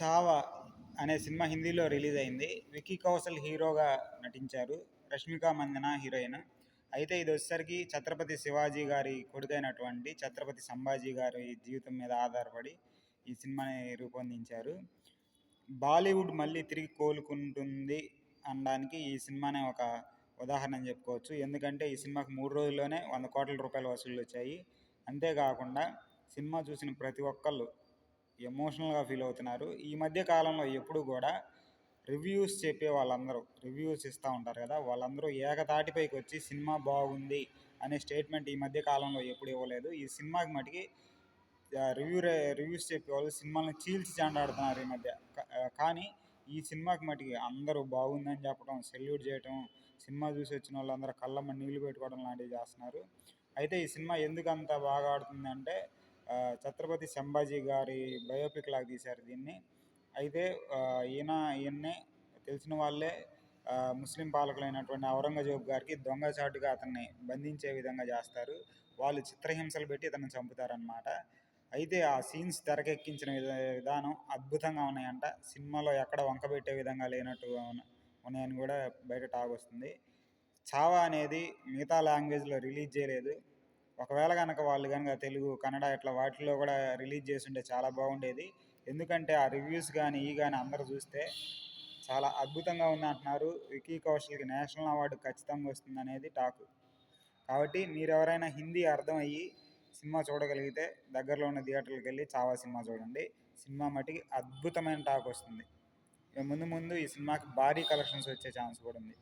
చావా అనే సినిమా హిందీలో రిలీజ్ అయింది. విక్కీ కౌశల్ హీరోగా నటించారు. రష్మిక మందన హీరోయిన్. అయితే ఇది వచ్చేసరికి ఛత్రపతి శివాజీ గారి కొడుకైనటువంటి ఛత్రపతి సంభాజీ గారి జీవితం మీద ఆధారపడి ఈ సినిమాని రూపొందించారు. బాలీవుడ్ మళ్ళీ తిరిగి కోలుకుంటుంది అనడానికి ఈ సినిమానే ఒక ఉదాహరణ అని చెప్పుకోవచ్చు. ఎందుకంటే ఈ సినిమాకి మూడు రోజుల్లోనే వంద కోట్ల రూపాయల వసూలు వచ్చాయి అంతేకాకుండా సినిమా చూసిన ప్రతి ఒక్కళ్ళు ఎమోషనల్గా ఫీల్ అవుతున్నారు. ఈ మధ్య కాలంలో ఎప్పుడు కూడా రివ్యూస్ చెప్పే వాళ్ళందరూ రివ్యూస్ ఇస్తూ ఉంటారు కదా వాళ్ళందరూ ఏకతాటిపైకి వచ్చి సినిమా బాగుంది అనే స్టేట్మెంట్ ఈ మధ్య కాలంలో ఎప్పుడు ఇవ్వలేదు. ఈ సినిమాకి మటుకి రివ్యూ రివ్యూస్ చెప్పేవాళ్ళు సినిమాలను చీల్చి చాండాడుతున్నారు ఈ మధ్య. కానీ ఈ సినిమాకి మటుకి అందరూ బాగుందని చెప్పడం సెల్యూట్ చేయటం సినిమా చూసి వచ్చిన వాళ్ళందరూ కళ్ళమ్మ నీళ్ళు పెట్టుకోవడం లాంటివి చేస్తున్నారు. అయితే ఈ సినిమా ఎందుకు అంత బాగా ఆడుతుంది అంటే ఛత్రపతి సంభాజీ గారి బయోపిక్ లాగా తీశారు దీన్ని. అయితే ఈయన ఈయన్నే తెలిసిన వాళ్ళే ముస్లిం పాలకులైనటువంటి ఔరంగజేబు గారికి దొంగచాటుగా అతన్ని బంధించే విధంగా చేస్తారు. వాళ్ళు చిత్రహింసలు పెట్టి అతన్ని చంపుతారనమాట అయితే ఆ సీన్స్ తెరకెక్కించిన విధ- విధానం అద్భుతంగా ఉన్నాయంట. సినిమాలో ఎక్కడ వంకబెట్టే విధంగా లేనట్టు ఉన్నాయని కూడా బయట టాక్ వస్తుంది. చావా అనేది మిగతా లాంగ్వేజ్లో రిలీజ్ చేయలేదు. ఒకవేళ కనుక వాళ్ళు కనుక తెలుగు కన్నడ ఇట్లా వాటిల్లో కూడా రిలీజ్ చేసి ఉంటే చాలా బాగుండేది. ఎందుకంటే ఆ రివ్యూస్ కానీ ఈ కానీ అందరూ చూస్తే చాలా అద్భుతంగా ఉంది అంటున్నారు. వికీ కౌశల్కి నేషనల్ అవార్డు ఖచ్చితంగా వస్తుంది అనేది టాక్. కాబట్టి మీరు ఎవరైనా హిందీ అర్థమయ్యి సినిమా చూడగలిగితే దగ్గరలో ఉన్న థియేటర్కి వెళ్ళి చావా సినిమా చూడండి. సినిమా మటుకి అద్భుతమైన టాక్ వస్తుంది. ఇక ముందు ముందు ఈ సినిమాకి భారీ కలెక్షన్స్ వచ్చే ఛాన్స్ కూడా ఉంది.